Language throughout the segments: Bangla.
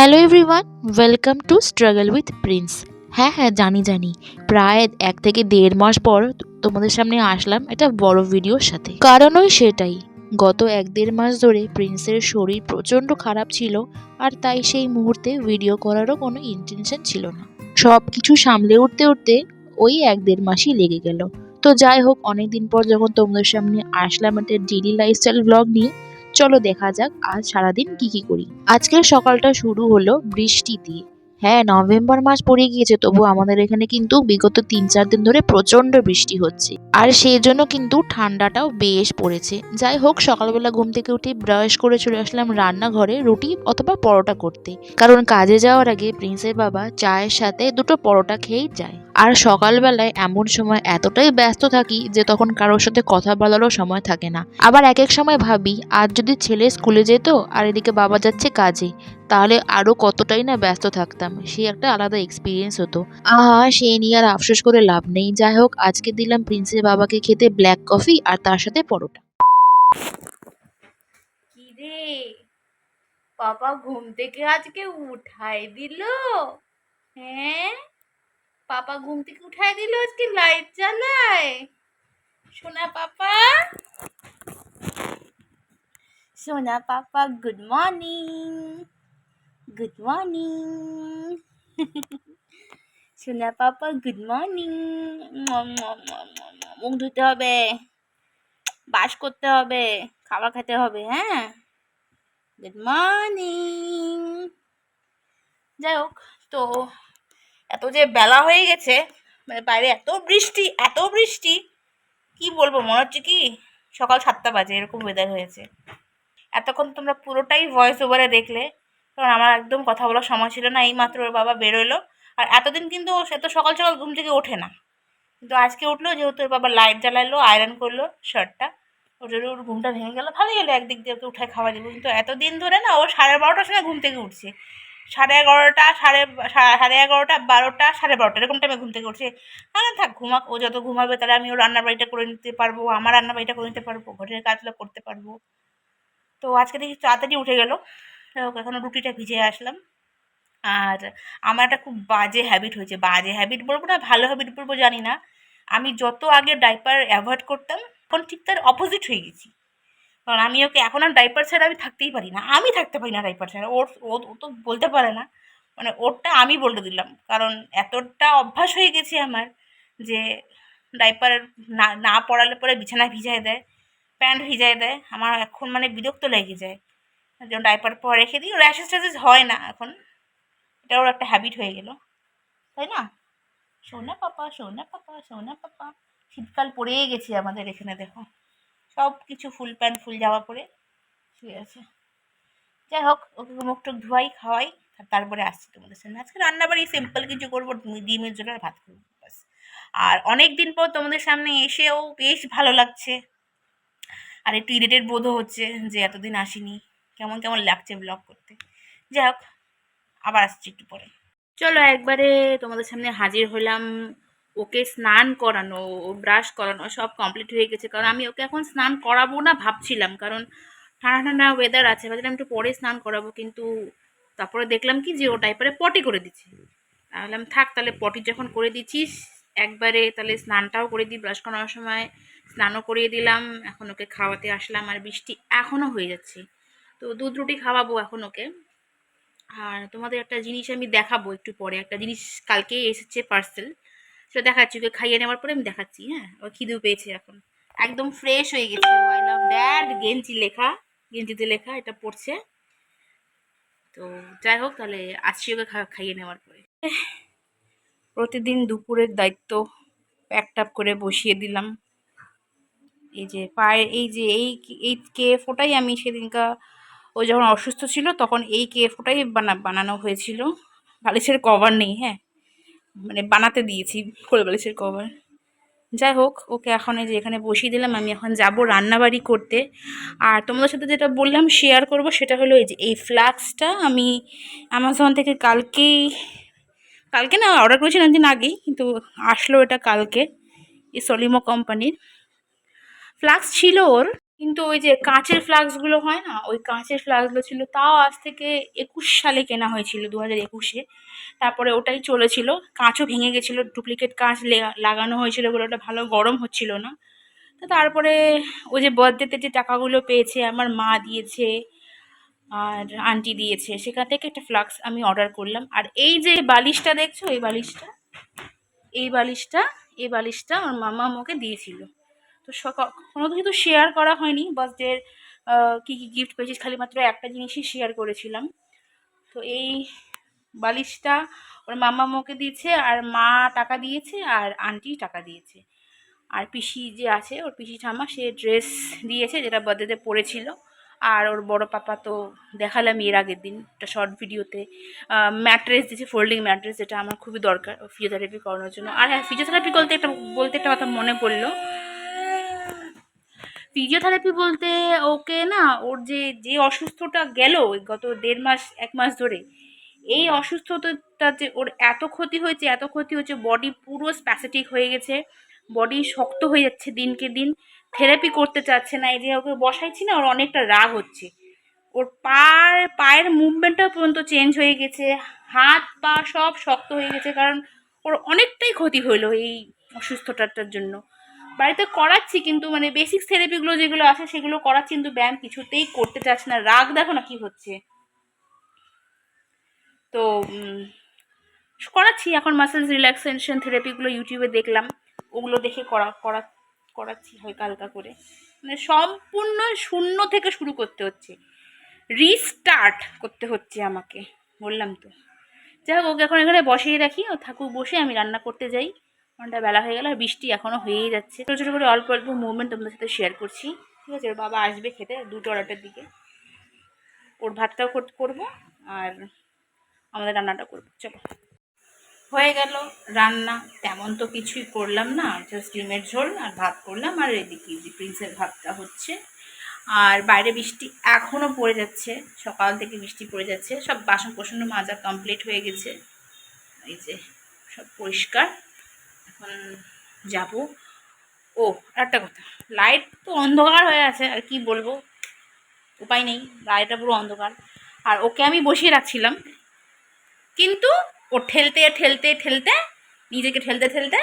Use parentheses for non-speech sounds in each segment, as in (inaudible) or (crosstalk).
Hello everyone welcome to struggle with prince হ্যাঁ হ্যাঁ জানি জানি। প্রায় এক থেকে দেড় মাস পর তোমাদের সামনে আসলাম একটা বড় ভিডিওর সাথে। কারণই সেটাই, গত এক দেড় মাস ধরে প্রিন্সের শরীর প্রচণ্ড খারাপ ছিল আর তাই সেই মুহূর্তে ভিডিও করারও কোনো ইন্টেনশন ছিল না। সব কিছু সামলে উঠতে উঠতে ওই এক দেড় মাসই লেগে গেল। তো যাই হোক, অনেকদিন পর যখন তোমাদের সামনে আসলাম একটা ডেলি লাইফস্টাইল ব্লগ নিয়ে চলো দেখা যাক আজ সারাদিন কি কি করি। আজকের সকালটা শুরু হলো বৃষ্টি দিয়ে। হ্যাঁ নভেম্বর মাস পড়ে গিয়েছে তবু আমাদের এখানে কিন্তু বিগত তিন চার দিন ধরে প্রচণ্ড বৃষ্টি হচ্ছে। আর সেই জন্য কিন্তু ঠান্ডাটাও বেশ পড়েছে। যাই হোক, সকালবেলা ঘুম থেকে উঠে ব্রাশ করে চলে আসলাম রান্নাঘরে রুটি অথবা পরোটা করতে। কারণ কাজে যাওয়ার আগে প্রিন্সের বাবা চায়ের সাথে দুটো পরোটা খেয়েই যায়। আর সকালবেলায় এমন সময় এতটাই ব্যস্ত থাকি যে তখন কারোর সাথে কথা বলারও সময় থাকে না। আবার এক এক সময় ভাবি, আজ যদি ছেলে স্কুলে যেত আর এদিকে বাবা যাচ্ছে কাজে, তাহলে আরও কতটাই না ব্যস্ত থাকতাম, সে একটা আলাদা এক্সপিরিয়েন্স হতো। আহা, সে নিয়ে আর আফসোস করে লাভ নেই। যাই হোক, আজকে দিলাম প্রিন্সের বাবাকে খেতে ব্ল্যাক কফি আর তার সাথে পরোটা। পাপা ঘুম থেকে আজকে উঠাই দিল? হ্যাঁ? পাপা ঘুম থেকে উঠাই দিল আজকে লাইট জ্বালায় সোনা পাপা সোনা পাপা গুড মর্নিং গুড মর্নিং সোনা পাপা গুড মর্নিং মুখ ধুতে হবে। বাস করতে হবে। খাবার খেতে হবে হ্যাঁ? গুড মর্নিং যাই হোক, তো এত যে বেলা হয়ে গেছে মানে বাইরে এত বৃষ্টি এত বৃষ্টি, কি বলব, মনে হচ্ছে কি সকাল সাতটা বাজে, এরকম ওয়েদার হয়েছে। এতক্ষণ তোমরা পুরোটাই ভয়েস ওভারে দেখলে, কারণ আমার একদম কথা বলার সময় ছিল না এই মাত্র ওর বাবা বেরোলো। আর এতদিন কিন্তু ও এত সকাল সকাল ঘুম থেকে ওঠে না। কিন্তু আজকে উঠল, যেহেতু ওর বাবা লাইট জ্বালালো আয়রন করল শার্টটা ওর জন্য ওর ঘুমটা ভেঙে গেল। ভালোই গেলো একদিক দিয়ে ওকে উঠায় খাওয়া দেবো কিন্তু এতদিন ধরে না, ও সাড়ে বারোটার সময় ঘুম থেকে উঠছে। সাড়ে এগারোটা, সাড়ে সাড়ে এগারোটা, বারোটা, সাড়ে বারোটা, এরকম টাইমে ঘুম থেকে উঠছে। হ্যাঁ থাক ঘুমাক ও যত ঘুমাবে তাহলে আমি ওর রান্নার বাড়িটা করে নিতে পারব, আমার রান্নার বাড়িটা করে নিতে পারব, ঘরের কাজগুলো করতে পারব। তো আজকে দেখি তাড়াতাড়ি উঠে গেলো। যাই হোক, এখন রুটিটা ভিজে আসলাম। আর আমার একটা খুব বাজে হ্যাবিট হয়েছে, বাজে হ্যাবিট বলব না, ভালো হ্যাবিট বলব জানি না। আমি যত আগে ডাইপার অ্যাভয়েড করতাম, এখন ঠিক তার অপোজিট হয়ে গেছি। কারণ আমি ওকে, এখন আর ডাইপার ছাড়া আমি থাকতেই পারি না। আমি থাকতে পারি না ডাইপার ছাড়া। ওর, ও তো বলতে পারে না। মানে ওরটা আমি বলে দিলাম। কারণ এতটা অভ্যাস হয়ে গেছে আমার যে ডাইপার না না পড়ালে পরে বিছানা ভিজায় দেয় প্যান্ট ভিজায় দেয়। আমার এখন মানে বিরক্ত লেগে যায়। যেমন ডাইপার পরে রেখে দিই র্যাশেস ট্যাশেস হয় না এখন। এটা ওর একটা হ্যাবিট হয়ে গেল। তাই না? সোনা পাপা সোনা পাপা সোনা পাপা। শীতকাল পড়েই গেছে আমাদের এখানে, দেখো। সব কিছু ফুল প্যান্ট, ফুল জামা পরে শুয়ে আছে। যাই হোক, ওকে মুখ টুক ধোয়াই, খাওয়াই, আর তারপরে আসছি তোমাদের সামনে। আজকে রান্না রান্নাবাড়ি সিম্পল কিছু করব ডিমের জন্য ভাত করব আর অনেক দিন পর তোমাদের সামনে এসেও বেশ ভালো লাগছে। আর একটু ইরিটেড বোধও হচ্ছে যে এতদিন আসিনি। কেমন কেমন লাগছে ব্লগ করতে। যাই হোক, আবার আসছি একটু পরে। চলো একবারে তোমাদের সামনে হাজির হলাম। ওকে স্নান করানো ব্রাশ করানো সব কমপ্লিট হয়ে গেছে। কারণ আমি ওকে এখন স্নান করাবো না ভাবছিলাম। কারণ ঠান্ডা ঠান্ডা ওয়েদার আছে ভাবছিলাম একটু পরে স্নান করাবো, কিন্তু তারপরে দেখলাম কি যে ও টাইপারে পটি করে দিচ্ছে। বললাম থাক তাহলে পটি যখন করে দিচ্ছিস, একবারে তাহলে স্নানটাও করে দিই ব্রাশ করানোর সময়। স্নানও করিয়ে দিলাম, এখন ওকে খাওয়াতে আসলাম আর বৃষ্টি এখনও হয়ে যাচ্ছে। তো দুধ রুটি খাওয়াবো এখন ওকে। আর তোমাদের একটা জিনিস আমি দেখাবো একটু পরে। একটা জিনিস কালকে এসেছে পার্সেল সেটা দেখাচ্ছি, ওকে খাইয়ে নেওয়ার পরে আমি দেখাচ্ছি হ্যাঁ? ও খিদেও পেয়েছে এখন। একদম ফ্রেশ হয়ে গেছে। আই লাভ ড্যাড গেঞ্জি লেখা গেঞ্জিতে লেখা, এটা পড়ছে। তো, যাই হোক, তাহলে আসছি ওকে খাইয়ে নেওয়ার পরে। প্রতিদিন দুপুরের দায়িত্ব প্যাক টাপ করে বসিয়ে দিলাম। এই যে পায়ের, এই যে এই এই কেএফওটাই আমি সেদিনকা, ও যখন অসুস্থ ছিল, তখন এই কেএফওটাই বানা, বানানো হয়েছিল। বালিশের কভার নেই হ্যাঁ? মানে বানাতে দিয়েছি বালিশের কভার যাই হোক, ওকে এখন এই যে এখানে বসিয়ে দিলাম, আমি এখন যাব রান্নাবাড়ি করতে। আর তোমাদের সাথে যেটা বললাম শেয়ার করব, সেটা হলো এই যে এই ফ্লাক্সটা আমি অ্যামাজন থেকে কালকেই কালকে না অর্ডার করেছিলাম দিন আগেই, কিন্তু আসলো এটা কালকে, এই সলিমো কোম্পানির ফ্লাক্স ছিল ওর। কিন্তু ওই যে কাঁচের ফ্লাক্সগুলো হয় না, ওই কাঁচের ফ্লাক্সগুলো ছিল, তাও আজ থেকে একুশ সালে কেনা হয়েছিল দু হাজার একুশে। তারপরে ওটাই চলেছিল, কাঁচও ভেঙে গেছিল ডুপ্লিকেট কাঁচ লাগানো হয়েছিল বলে ওটা ভালো গরম হচ্ছিল না। তো তারপরে ওই যে বার্থডেতে যে টাকাগুলো পেয়েছে, আমার মা দিয়েছে, আর আন্টি দিয়েছে, সেখান থেকে একটা ফ্লাক্স আমি অর্ডার করলাম। আর এই যে বালিশটা দেখছ, এই বালিশটা এই বালিশটা এই বালিশটা আমার মামা আমাকে দিয়েছিল। তো কোনো কিছু তো শেয়ার করা হয়নি। বার্থডের কী কী গিফট পেয়েছিস? খালি মাত্র একটা জিনিসই শেয়ার করেছিলাম। তো এই বালিশটা ওর মামা আমাকে দিয়েছে, আর মা টাকা দিয়েছে, আর আন্টি টাকা দিয়েছে। আর পিসি যে আছে, ওর পিসি ঠাম্মা, সে ড্রেস দিয়েছে, যেটা বার্থডেতে পরেছিল আর ওর বড় পাপা তো দেখালাম এর আগের দিন, একটা শর্ট ভিডিওতে ম্যাট্রেস দিয়েছে ফোল্ডিং ম্যাট্রেস যেটা আমার খুবই দরকার ফিজিওথেরাপি করানোর জন্য। আর হ্যাঁ ফিজিওথেরাপি বলতে একটা বলতে একটা কথা মনে পড়ল। ফিজিওথেরাপি বলতে ওকে না, ওর যে যে অসুস্থটা গেল গত দেড় মাস, এক মাস ধরে, এই অসুস্থতাতে ওর এত ক্ষতি হয়েছে, এত ক্ষতি হয়েছে বডি পুরো স্প্যাসেটিক হয়ে গেছে বডি শক্ত হয়ে যাচ্ছে দিনকে দিন থেরাপি করতে চাচ্ছে না, এই যে ওকে বসাইছি না, ওর অনেকটা রাগ হচ্ছে। ওর পার, পায়ের মুভমেন্টটা পর্যন্ত চেঞ্জ হয়ে গেছে, হাত, পা সব শক্ত হয়ে গেছে, কারণ ওর অনেকটাই ক্ষতি হলো এই অসুস্থতাটার জন্য। বাড়িতে করাচ্ছি কিন্তু মানে বেসিক থেরাপিগুলো যেগুলো আছে সেগুলো করাচ্ছি কিন্তু ব্যায়াম কিছুতেই করতে চাচ্ছে না। রাগ দেখো না কি হচ্ছে। তো করাচ্ছি এখন মাসেলস রিল্যাক্সেশন থেরাপিগুলো ইউটিউবে দেখলাম। ওগুলো দেখে করা করা, করাচ্ছি হালকা হালকা করে। মানে সম্পূর্ণ শূন্য থেকে শুরু করতে হচ্ছে। রিস্টার্ট করতে হচ্ছে আমাকে, বললাম তো। যাই হোক, ওকে এখন এখানে বসিয়ে রাখি। ও থাকুক বসে, আমি রান্না করতে যাই। ঘণ্টা বেলা হয়ে গেল আর বৃষ্টি এখনও হয়েই যাচ্ছে। ছোটো ছোটো করে অল্প অল্প মুভমেন্ট তোমাদের সাথে শেয়ার করছি, ঠিক আছে? ওর বাবা আসবে খেতে দুটো আড়াইটার দিকে। ওর ভাতটাও কর- করব আর আমাদের রান্নাটা করব। চলো। হয়ে গেল রান্না। তেমন তো কিছুই করলাম না জাস্ট ডিমের ঝোল আর ভাত করলাম আর এদিকে যে প্রিন্সের ভাতটা হচ্ছে। আর বাইরে বৃষ্টি এখনও পড়ে যাচ্ছে, সকাল থেকে বৃষ্টি পড়ে যাচ্ছে, সব বাসন কোসন মাজা কমপ্লিট হয়ে গেছে। এই যে সব পরিষ্কার। এখন যাব। ও একটা কথা। লাইট তো অন্ধকার হয়ে আছে, আর কি বলব? উপায় নেই লাইটটা পুরো অন্ধকার। আর ওকে আমি বসিয়ে রাখছিলাম। কিন্তু ও ঠেলতে ঠেলতে ঠেলতে, নিজেকে ঠেলতে ঠেলতে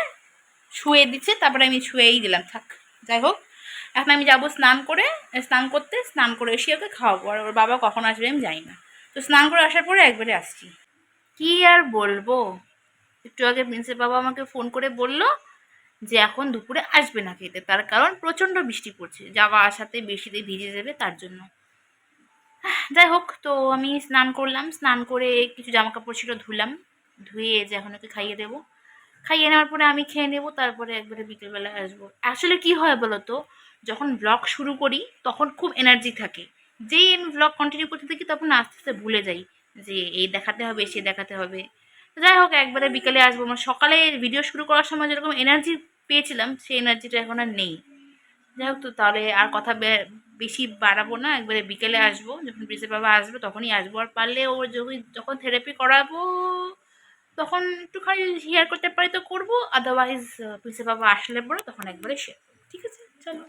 শুয়ে দিচ্ছে, তারপরে আমি শুয়েই দিলাম। থাক, যাই হোক। এখন আমি যাব স্নান করে, স্নান করতে, স্নান করে এসে ওকে খাওয়াবো। আর ওর বাবা কখন আসবে আমি জানি না। তো স্নান করে আসার পরে একবারে আসছি। কি আর বলব? একটু আগে প্রিন্সের বাবা আমাকে ফোন করে বলল যে এখন দুপুরে আসবে না খেতে। তার কারণ প্রচণ্ড বৃষ্টি পড়ছে। যাওয়া আসাতে বৃষ্টিতে ভিজে যাবে তার জন্য। যাই হোক, তো আমি স্নান করলাম। স্নান করে কিছু জামা কাপড় ছিল ধুলাম। ধুয়ে যে এখন ওকে খাইয়ে দেবো। খাইয়ে নেওয়ার পরে আমি খেয়ে নেব, তারপরে একবারে বিকেলবেলা আসব। আসলে কি হয় বলো তো যখন ব্লগ শুরু করি, তখন খুব এনার্জি থাকে। যেই আমি ব্লগ কন্টিনিউ করতে থাকি, তখন আস্তে আস্তে ভুলে যাই যে এই দেখাতে হবে, সে দেখাতে হবে। যাই হোক, একবারে বিকেলে আসব। মানে সকালে ভিডিও শুরু করার সময় যেরকম এনার্জি পেয়েছিলাম, সেই এনার্জিটা এখন আর নেই। যাই হোক, তো তাহলে আর কথা বেশি বাড়াবো না। একবারে বিকেলে আসব। যখন ব্রিজের বাবা আসবে, তখনই আসব। আর পারলে ওর যখন যখন থেরাপি করাবো, তখন একটুখানি শেয়ার করতে পারি তো করব। আদারওয়াইজ প্রিন্সের বাবা আসলে পরে তখন একবারে শেয়ার করব। ঠিক আছে? চলো।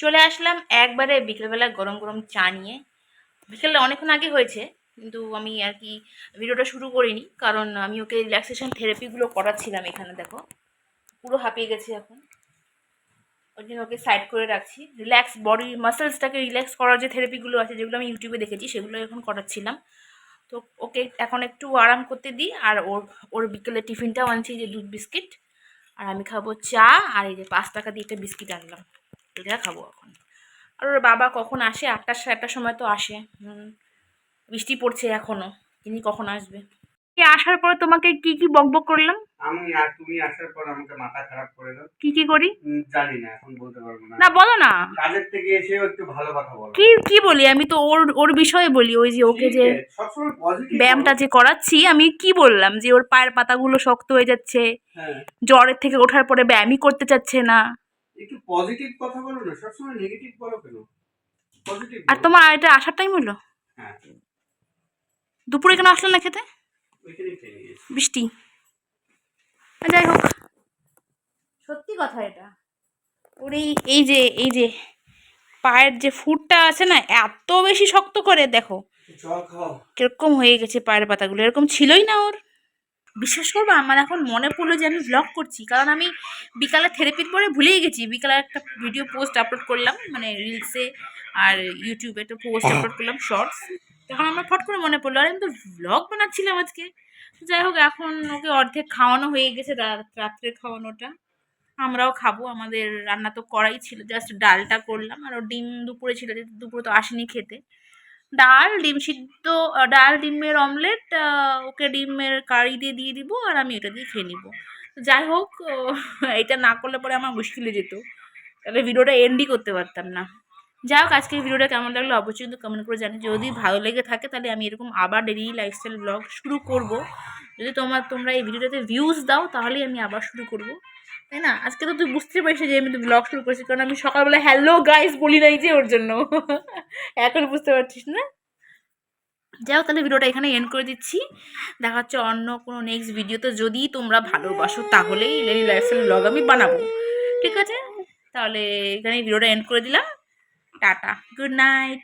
চলে আসলাম একবারে বিকেলবেলা গরম গরম চা নিয়ে। বিকেলে অনেকক্ষণ আগে হয়েছে। কিন্তু আমি আর কি ভিডিওটা শুরু করিনি, কারণ আমি ওকে রিল্যাক্সেশন থেরাপিগুলো করাচ্ছিলাম এখানে, দেখো। পুরো হাঁপিয়ে গেছে এখন। ওই জন্য ওকে সাইড করে রাখছি। রিল্যাক্স বডি মাসেলসটাকে রিল্যাক্স করার যে থেরাপিগুলো আছে, যেগুলো আমি ইউটিউবে দেখেছি, সেগুলো এখন করাচ্ছিলাম। তো ওকে এখন একটু আরাম করতে দিই, আর ওর ওর বিকেলে টিফিনটাও আনছি যে দুধ বিস্কিট। আর আমি খাব চা, আর এই যে পাঁচ টাকা দিয়ে একটা বিস্কিট আনলাম। এটা খাব এখন। আর ওর বাবা কখন আসে? আটটার সাড়ে আটটার সময় তো আসে। বৃষ্টি পড়ছে এখনও তিনি কখন আসবে? কি আসার পরে তোমাকে কি কি বকবক করলাম? আমি আর তুমি আসার পর আমাকে মাথা খারাপ করে দাও। কি কি করি? জানি না এখন বলতে পারব না। না বলো না। কাজের থেকে এসেও একটু ভালো কথা বলো। কি কি বলি? আমি তো ওর ওর বিষয়ে বলি ওই যে ওকে যে সবসময় পজিটিভ ব্যায়ামটা যে করাচ্ছি আমি কি বললাম? যে ওর পায়ের পাতাগুলো শক্ত হয়ে যাচ্ছে হ্যাঁ। জ্বরের থেকে ওঠার পরে ব্যায়ামই করতে চাচ্ছে না। একটু পজিটিভ কথা বলো না সবসময় নেগেটিভ বলো কেন? পজিটিভ আর তোমার এটা আসার টাইম হলো? হ্যাঁ। দুপুরে কেন আসলে না খেতে? বৃষ্টি। যাই হোক। সত্যি কথা এটা। ওর এই এই যে এই যে পায়ের যে ফুটটা আছে না এত বেশি শক্ত করে দেখো। জল কীরকম হয়ে গেছে পায়ের পাতাগুলো এরকম ছিলই না ওর। বিশ্বাস করব আমার এখন মনে পড়ল যে আমি ব্লগ করছি কারণ আমি বিকালে থেরাপির পরে ভুলেই গেছি। বিকালে একটা ভিডিও পোস্ট আপলোড করলাম মানে রিলসে আর ইউটিউবে একটা পোস্ট আপলোড করলাম শর্টস তখন আমার ফট করে মনে পড়ল, আর, আমি তো ব্লগ বানাচ্ছিলাম আজকে। যাই হোক, এখন ওকে অর্ধেক খাওয়ানো হয়ে গেছে রাত রাত্রের খাওয়ানোটা। আমরাও খাব, আমাদের রান্না তো করাই ছিল জাস্ট ডালটা করলাম, আর ডিম দুপুরে ছিল দুপুরে তো আসেনি খেতে। ডাল, ডিম সিদ্ধ ডাল, ডিমের অমলেট ওকে ডিমের কারি দিয়ে দিয়ে দিব, আর আমি এটা দিয়ে খেয়ে নিব। যাই হোক এটা না করলে পরে আমার মুশকিলে যেত। তাহলে ভিডিওটা এন্ডই করতে পারতাম না। যাই হোক আজকে ভিডিওটা কেমন লাগল অবশ্যই কিন্তু কমেন্ট করে জানি যদি ভালো লেগে থাকে তাহলে আমি এরকম আবার ডেলি লাইফস্টাইল ব্লগ শুরু করব। যদি তোমার, তোমরা এই ভিডিওটাতে ভিউজ দাও তাহলেই আমি আবার শুরু করব। তাই না? আজকে তো তুই বুঝতে পারিস যে আমি তো ব্লগ শুরু করেছি, কারণ আমি সকালবেলা হ্যালো গাইস বলি নাই যে ওর জন্য। (laughs) এখন বুঝতে পারছিস না? যাও তাহলে ভিডিওটা এখানে এন্ড করে দিচ্ছি। দেখা হচ্ছে অন্য কোনো নেক্সট ভিডিওতে। যদি তোমরা ভালোবাসো তাহলেই ডেলি লাইফস্টাইল ব্লগ আমি বানাবো। ঠিক আছে? তাহলে এখানে ভিডিওটা এন্ড করে দিলাম। Tata good night